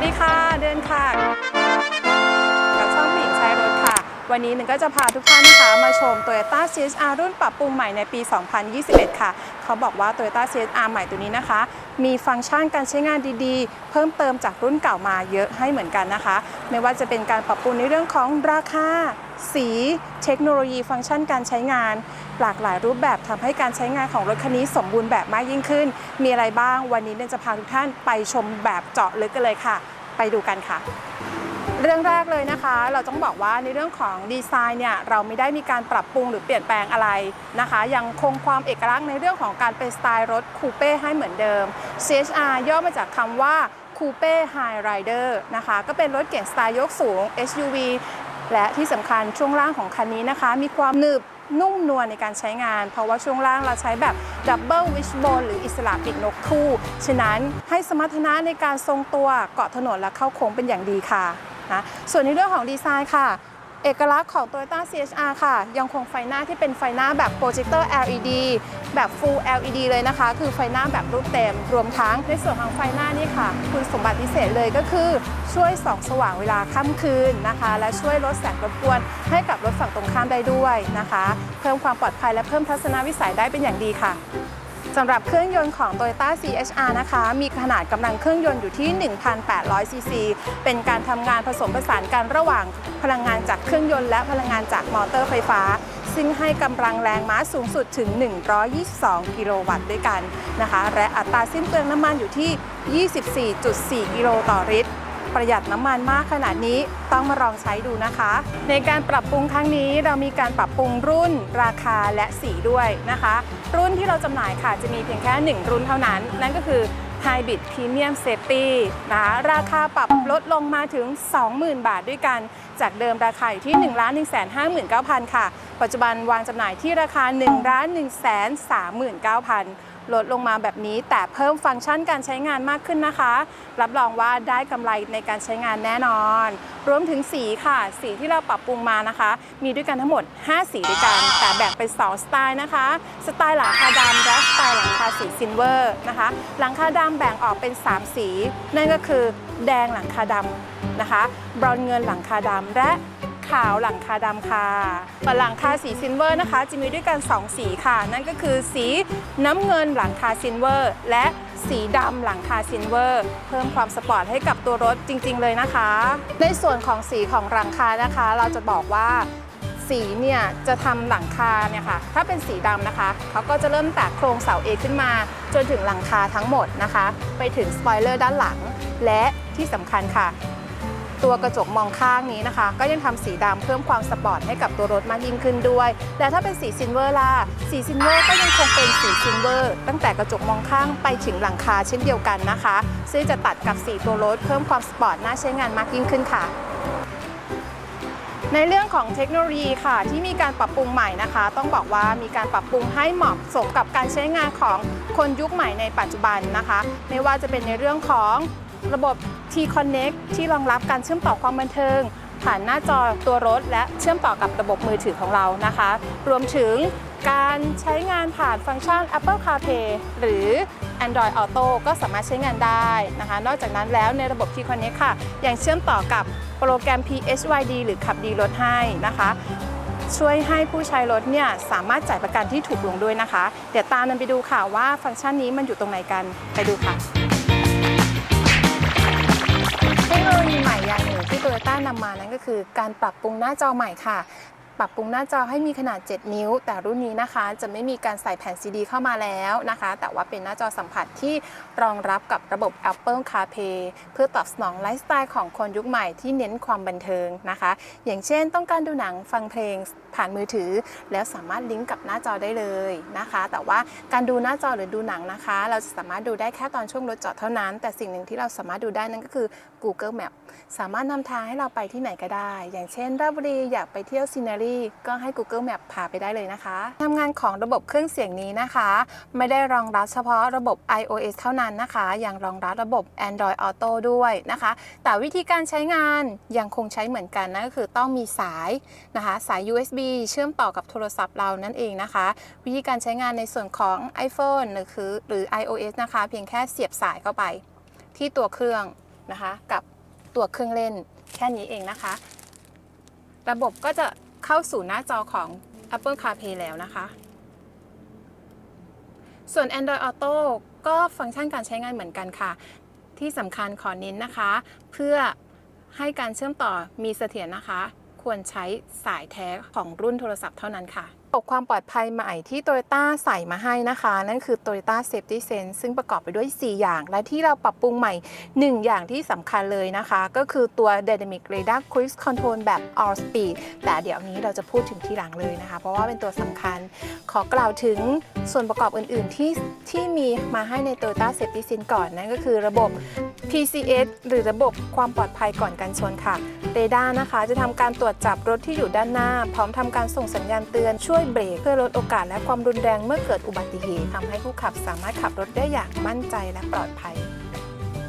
วัสดีค่ะ เดินค่ะ กับช่องผู้หญิงใช้รถค่ะ วันนี้หนึ่งก็จะพาทุกท่านนะคะมาชม Toyota CHR รุ่นปรับปรุงใหม่ในปี 2021 ค่ะ เขาบอกว่า Toyota CHR ใหม่ตัวนี้นะคะ มีฟังก์ชันการใช้งานดีๆ เพิ่มเติมจากรุ่นเก่ามาเยอะให้เหมือนกันนะคะ ไม่ว่าจะเป็นการปรับปรุงในเรื่องของราคา สี เทคโนโลยีฟังก์ชันการใช้งานหลากหลายรูปแบบทำให้การใช้งานของรถคันนี้สมบูรณ์แบบมากยิ่งขึ้น มีอะไรบ้างวันนี้เนยจะพาทุกท่านไปชมแบบเจาะลึกกันเลยค่ะ ไปดูกันค่ะ เรื่องแรกเลยนะคะ เราต้องบอกว่าในเรื่องของดีไซน์เนี่ยเราไม่ได้มีการปรับปรุงหรือเปลี่ยนแปลงอะไรนะคะ ยังคงความเอกลักษณ์ในเรื่องของการเป็นสไตล์รถคูเป้ให้เหมือนเดิม CHR ย่อมาจากคำว่าคูเป้ไฮไรเดอร์นะคะ ก็เป็นรถเก๋งสไตล์ยกสูง SUV และที่สำคัญช่วงล่างของคันนี้นะคะ มีความหนึบ นุ่มนวลในการใช้งาน เพราะว่าช่วงล่างเราใช้แบบดับเบิลวิชโบนหรืออิสระปีกนกคู่ ฉะนั้นให้สมรรถนะในการทรงตัวเกาะถนนและเข้าโค้งเป็นอย่างดีค่ะนะส่วนในเรื่องของดีไซน์ค่ะ เอกลักษณ์ของ Toyota CHR ค่ะ ยังคงไฟหน้าที่เป็นไฟหน้าแบบโปรเจคเตอร์ LED แบบ Full LED เลยนะคะ คือไฟหน้าแบบรูปเต็ม รวมทั้งในส่วนของไฟหน้านี่ค่ะ คุณสมบัติพิเศษเลยก็คือช่วยส่องสว่างเวลาค่ำคืนนะคะ และช่วยลดแสงรบกวนให้กับรถฝั่งตรงข้ามได้ด้วยนะคะ เพิ่มความปลอดภัยและเพิ่มทัศนวิสัยได้เป็นอย่างดีค่ะ สำหรับเครื่องยนต์ของ Toyota CHR นะคะ มีขนาดกำลังเครื่องยนต์อยู่ที่ 1,800 ซีซี เป็นการทำงานผสมผสานกันระหว่างพลังงานจากเครื่องยนต์และพลังงานจากมอเตอร์ไฟฟ้า ซึ่งให้กำลังแรงม้าสูงสุดถึง 122 กิโลวัตต์ด้วยกันนะคะ และอัตราสิ้นเปลืองน้ำมันอยู่ที่ 24.4 กิโลต่อลิตร ประหยัดน้ำมันมากขนาดนี้ต้องมาลองใช้ดูนะคะ ในการปรับปรุงครั้งนี้เรามีการปรับปรุงรุ่นราคาและสีด้วยนะคะ รุ่นที่เราจำหน่ายค่ะจะมีเพียงแค่ 1 รุ่นเท่านั้น นั่นก็คือ Hybrid Premium Safety นะคะราคาปรับลดลงมาถึง 20,000 บาทด้วยกัน จากเดิมราคาอยู่ที่ 1 1 5 9 0 0 0 ค่ะ ปัจจุบันวางจำหน่ายที่ราคา 1 1 3 9 0 0 0 ลดลงมาแบบนี้แต่เพิ่มฟังก์ชันการใช้งานมากขึ้นนะคะ รับรองว่าได้กำไรในการใช้งานแน่นอน รวมถึงสีค่ะ สีที่เราปรับปรุงมานะคะ มีด้วยกันทั้งหมด 5 สีด้วยกัน แต่แบ่งเป็น 2 สไตล์นะคะ สไตล์หลังคาดำและสไตล์หลังคาสีซิลเวอร์นะคะ หลังคาดำแบ่งออกเป็น 3 สี นั่นก็คือ แดงหลังคาดำ นะคะ บรอนเงินหลังคาดำและขาวหลังคาดำค่ะหลังคาสีซิลเวอร์นะคะ จะมีด้วยกัน 2 สีค่ะ นั่นก็คือสีน้ำเงินหลังคาซิลเวอร์ และสีดำหลังคาซิลเวอร์ เพิ่มความสปอร์ตให้กับตัวรถจริง ๆ เลยนะคะ ในส่วนของสีของหลังคานะคะ เราจะบอกว่าสีเนี่ยจะทำหลังคาเนี่ยค่ะ ถ้าเป็นสีดำนะคะเขาก็จะเริ่มแตกโครงเสา A ขึ้นมา จนถึงหลังคาทั้งหมดนะคะ ไปถึงสปอยเลอร์ด้านหลัง และที่สำคัญค่ะ ตัวกระจกมองข้างนี้นะคะ ก็ยังทำสีดำเพิ่มความสปอร์ตให้กับตัวรถมากยิ่งขึ้นด้วย และถ้าเป็นสีซิลเวอร์ล่ะ สีซิลเวอร์ก็ยังคงเป็นสีซิลเวอร์ตั้งแต่กระจกมองข้างไปถึงหลังคาเช่นเดียวกันนะคะ ซึ่งจะตัดกับสีตัวรถเพิ่มความสปอร์ตน่าใช้งานมากยิ่งขึ้นค่ะในเรื่องของเทคโนโลยีค่ะ ที่มีการปรับปรุงใหม่นะคะ ต้องบอกว่ามีการปรับปรุงให้เหมาะสมกับการใช้งานของคนยุคใหม่ในปัจจุบันนะคะ ไม่ว่าจะเป็นในเรื่องของ ระบบ T-Connect ที่รองรับการเชื่อมต่อความบันเทิง ผ่านหน้าจอตัวรถ และเชื่อมต่อกับระบบมือถือของเรานะคะ รวมถึงการใช้งานผ่านฟังก์ชัน Apple CarPlay หรือ Android Auto ก็สามารถใช้งานได้นะคะ นอกจากนั้นแล้วในระบบ T-Connect ค่ะ ยังเชื่อมต่อกับโปรแกรม PHYD หรือขับดีรถให้นะคะ ช่วยให้ผู้ใช้รถเนี่ยสามารถจ่ายประกันที่ถูกลงด้วยนะคะ เดี๋ยวตามมันไปดูค่ะว่าฟังก์ชันนี้มันอยู่ตรงไหนกันไปดูค่ะ โตโยต้านำมานั้นก็คือ การปรับปรุงหน้าจอใหม่ค่ะ ปรับปรุงหน้าจอให้มีขนาด 7 นิ้ว แต่รุ่นนี้นะคะ จะไม่มีการใส่แผ่นซีดีเข้ามาแล้วนะคะ แต่ว่าเป็นหน้าจอสัมผัสที่รองรับกับระบบ Apple CarPlay เพื่อตอบสนองไลฟ์สไตล์ของคนยุคใหม่ที่เน้นความบันเทิงนะคะ อย่างเช่น ต้องการดูหนังฟังเพลงผ่านมือถือ แล้วสามารถลิงก์กับหน้าจอได้เลยนะคะ แต่ว่าการดูหน้าจอหรือดูหนังนะคะ เราจะสามารถดูได้แค่ตอนช่วงรถจอดเท่านั้น แต่สิ่งหนึ่งที่เราสามารถดูได้นั่นก็คือ Google Map สามารถนำทางให้เราไปที่ไหนก็ได้ อย่างเช่นราชบุรีอยากไปเที่ยวซีนารีก็ให้ Google Map พาไปได้เลยนะคะทำงานของระบบเครื่องเสียงนี้นะคะ ไม่ได้รองรับเฉพาะระบบ iOS เท่านั้นนะคะ ยังรองรับระบบ Android Auto ด้วยนะคะ แต่วิธีการใช้งานยังคงใช้เหมือนกันนั่นก็คือต้องมีสายนะคะ สาย USB เชื่อมต่อกับโทรศัพท์เรานั่นเองนะคะ วิธีการใช้งานในส่วนของ iPhone หรือคือหรือ iOS นะคะ เพียงแค่เสียบสายเข้าไปที่ตัวเครื่อง นะคะ กับตัวเครื่องเล่นแค่นี้เองนะคะ ระบบก็จะเข้าสู่หน้าจอของ Apple CarPlay แล้วนะคะ ส่วน Android Auto ก็ฟังก์ชันการใช้งานเหมือนกันค่ะ ที่สำคัญขอเน้นนะคะ เพื่อให้การเชื่อมต่อมีเสถียรนะคะ ควรใช้สายแท้ของรุ่นโทรศัพท์เท่านั้นค่ะ ระบบความปลอดภัยใหม่ที่ Toyota ใส่มาให้นะคะ นั่นคือ Toyota Safety Sense ซึ่งประกอบไปด้วย 4 อย่าง และที่เราปรับปรุงใหม่ 1 อย่างที่สำคัญเลยนะคะ ก็คือตัว Dynamic Radar Cruise Control แบบ All Speed แต่เดี๋ยวนี้เราจะพูดถึงทีหลังเลยนะคะ เพราะว่าเป็นตัวสำคัญ ขอกล่าวถึงส่วนประกอบอื่น ๆ ที่ที่มีมาให้ใน Toyota Safety Sense ก่อนนั่นก็คือระบบ PCS หรือระบบความปลอดภัยก่อนการชนค่ะ เรดาร์นะคะจะทำการตรวจจับรถที่อยู่ด้านหน้า พร้อมทำการส่งสัญญาณเตือนช่วยเบรกเพื่อลดโอกาสและความรุนแรงเมื่อเกิดอุบัติเหตุทำให้ผู้ขับสามารถขับรถได้อย่างมั่นใจและปลอดภัย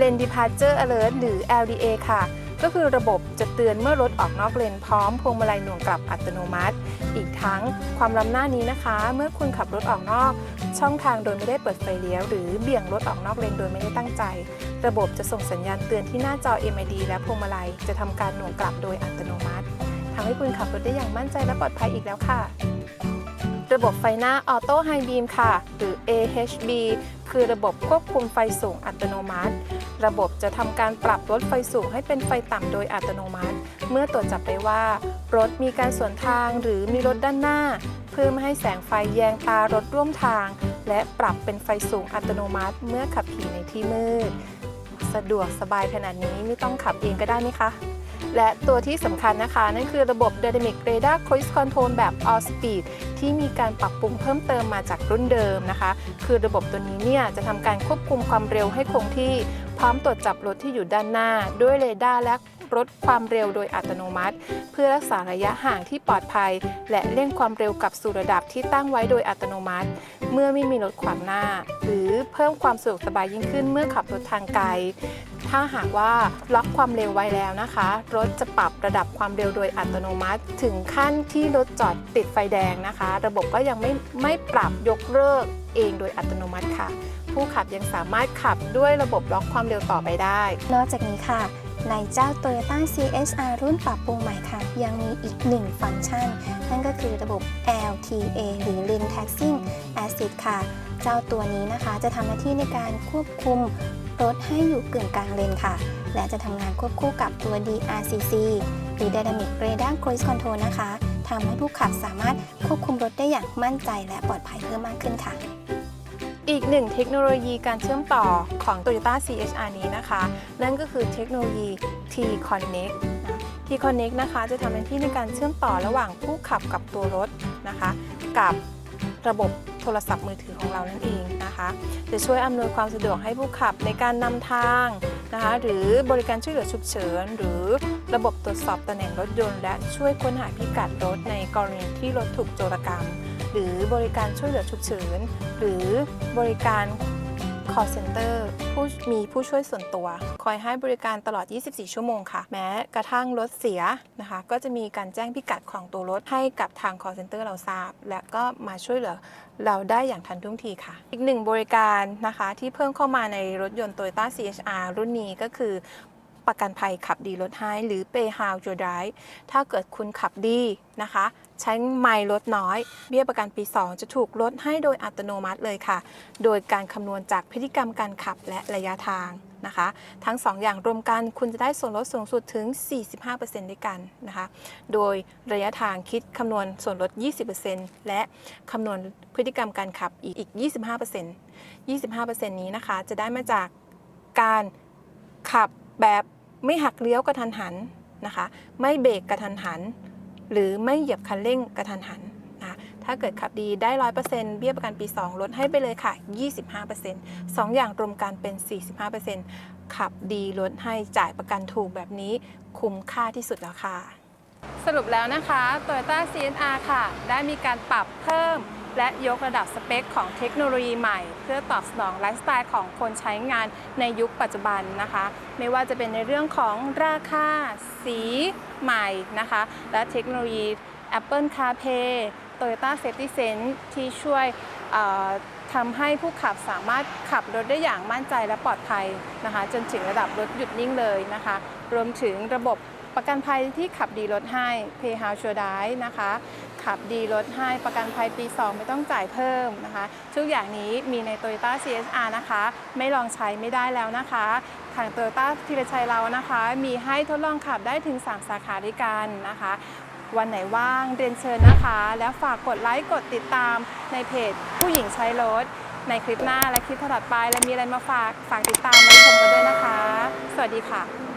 Lane Departure Alert หรือ LDA ค่ะ ก็คือระบบจะเตือนเมื่อรถออกนอกเลนพร้อมพวงมาลัยหน่วงกลับอัตโนมัติ อีกทั้งความล้ำหน้านี้นะคะ เมื่อคุณขับรถออกนอก ช่องทางโดยไม่ได้เปิดไฟเลี้ยว หรือเบี่ยงรถออกนอกเลนโดยไม่ได้ตั้งใจ ระบบจะส่งสัญญาณเตือนที่หน้าจอ MID และพวงมาลัยจะทำการหน่วงกลับโดยอัตโนมัติทำให้คุณขับรถได้อย่างมั่นใจและปลอดภัยอีกแล้วค่ะระบบไฟหน้าออโต้ไฮบีมค่ะ หรือ AHB คือระบบควบคุมไฟสูงอัตโนมัติ ระบบจะทำการปรับลดไฟสูงให้เป็นไฟต่ำโดยอัตโนมัติ เมื่อตรวจจับได้ว่า รถมีการสวนทางหรือมีรถด้านหน้า เพื่อไม่ให้แสงไฟแยงตารถร่วมทาง และปรับเป็นไฟสูงอัตโนมัติ เมื่อขับขี่ในที่มืด สะดวกสบายขนาดนี้ไม่ต้องขับเองก็ได้ไหมคะ และตัวที่สำคัญนะคะ นั่นคือระบบ Dynamic Radar Cruise Control แบบ All Speed ที่มีการปรับปรุงเพิ่มเติมมาจากรุ่นเดิมนะคะ คือระบบตัวนี้เนี่ยจะทำการควบคุมความเร็วให้คงที่ พร้อมตรวจจับรถที่อยู่ด้านหน้า ด้วยเรดาร์และ ลดความเร็วโดยอัตโนมัติ เพื่อรักษาระยะห่างที่ปลอดภัย และเร่งความเร็วกลับสู่ระดับที่ตั้งไว้โดยอัตโนมัติ เมื่อไม่มีรถขวางหน้า หรือเพิ่มความสะดวกสบายยิ่งขึ้นเมื่อขับรถทางไกลถ้าหากว่าล็อกความเร็วไว้แล้วนะคะ รถจะปรับระดับความเร็วโดยอัตโนมัติ ถึงขั้นที่รถจอดติดไฟแดงนะคะ ระบบก็ยังไม่ไม่ปรับยกเลิกเองโดยอัตโนมัติค่ะ ผู้ขับยังสามารถขับด้วยระบบล็อกความเร็วต่อไปได้ นอกจากนี้ค่ะ ในเจ้า Toyota CSR รุ่นปรับปรุงใหม่ค่ะ ยังมีอีกหนึ่งฟังก์ชัน นั่นก็คือระบบ LTA หรือ Lane Taxing Assist ค่ะ เจ้าตัวนี้นะคะจะทำหน้าที่ในการควบคุมรถให้อยู่กึ่งกลางเลนค่ะ และจะทำงานควบคู่กับตัว DRCC หรือ Dynamic Radar Cruise Control นะคะทำให้ผู้ขับสามารถควบคุมรถได้อย่างมั่นใจและปลอดภัยเพิ่มมากขึ้นค่ะ อีกหนึ่งเทคโนโลยีการเชื่อมต่อของ Toyota CHR นี้นะคะ นั่นก็คือเทคโนโลยี T-Connect T-Connect นะคะ จะทำหน้าที่ในการเชื่อมต่อระหว่างผู้ขับกับตัวรถนะคะ กับระบบโทรศัพท์มือถือของเรานั่นเองนะคะ จะช่วยอำนวยความสะดวกให้ผู้ขับในการนำทางนะคะ หรือบริการช่วยเหลือฉุกเฉิน หรือระบบตรวจสอบตำแหน่งรถยนต์ และช่วยค้นหาพิกัดรถในกรณีที่รถถูกโจรกรรม หรือบริการช่วยเหลือฉุกเฉิน หรือบริการ call center ผู้มีผู้ช่วยส่วนตัว คอยให้บริการตลอด 24 ชั่วโมงค่ะ แม้กระทั่งรถเสียนะคะ ก็จะมีการแจ้งพิกัดของตัวรถให้กับทาง call center เราทราบ และก็มาช่วยเหลือเราได้อย่างทันท่วงทีค่ะ อีกหนึ่งบริการนะคะที่เพิ่มเข้ามาในรถยนต์ Toyota CHR รุ่นนี้ก็คือประกันภัยขับดีลดให้หรือ Pay How Your Drive ถ้าเกิดคุณขับดีนะคะ ใช้ไมล์ลดน้อย เบี้ยประกันปี 2 จะถูกลดให้โดยอัตโนมัติเลยค่ะ โดยการคำนวณจากพฤติกรรมการขับและระยะทางนะคะ ทั้ง 2 อย่างรวมกันคุณจะได้ส่วนลดสูงสุดถึง 45%ด้วยกันนะคะ โดยระยะทางคิดคำนวณส่วนลด 20%และคำนวณพฤติกรรมการขับอีก 25% 25%นี้นะคะ จะได้มาจากการขับแบบไม่หักเลี้ยวกระทันหันนะคะ ไม่เบรกกระทันหัน หรือไม่เหยียบคันเร่งกระทันหันนะถ้าเกิดขับดีได้ 100%เบี้ยประกันปี 2 ลดให้ไปเลยค่ะ 25% 2 อย่างรวมกันเป็น 45%ขับดีลดให้จ่ายประกันถูกแบบนี้คุ้มค่าที่สุดแล้วค่ะ สรุปแล้วนะคะ Toyota CNR ค่ะ ได้มีการปรับเพิ่ม และยกระดับสเปคของเทคโนโลยีใหม่ เพื่อตอบสนองไลฟ์สไตล์ของคนใช้งานในยุคปัจจุบันนะคะ ไม่ว่าจะเป็นในเรื่องของราคา สีใหม่นะคะ และเทคโนโลยี Apple CarPlay Toyota Safety Sense ที่ช่วยทำให้ผู้ขับสามารถขับรถได้อย่างมั่นใจและปลอดภัยนะคะ จนถึงระดับรถหยุดนิ่งเลยนะคะ รวมถึงระบบประกันภัยที่ขับดีลดให้ Pay How Sure Die นะคะ ขับดีลดให้ประกันภัยปี 2 ไม่ต้องจ่ายเพิ่มนะคะ ทุกอย่างนี้มีใน Toyota CSR นะคะ ไม่ลองใช้ไม่ได้แล้วนะคะ ทาง Toyota ธีรชัยเรานะคะ มีให้ทดลองขับได้ถึง 3 สาขาด้วยกันนะคะวันไหนว่างเรียนเชิญนะคะ แล้วฝากกดไลค์กดติดตามในเพจผู้หญิงใช้รถ ในคลิปหน้าและคลิปถัดไป และมีอะไรมาฝากฝากติดตามไว้ชมกันด้วยนะคะ สวัสดีค่ะ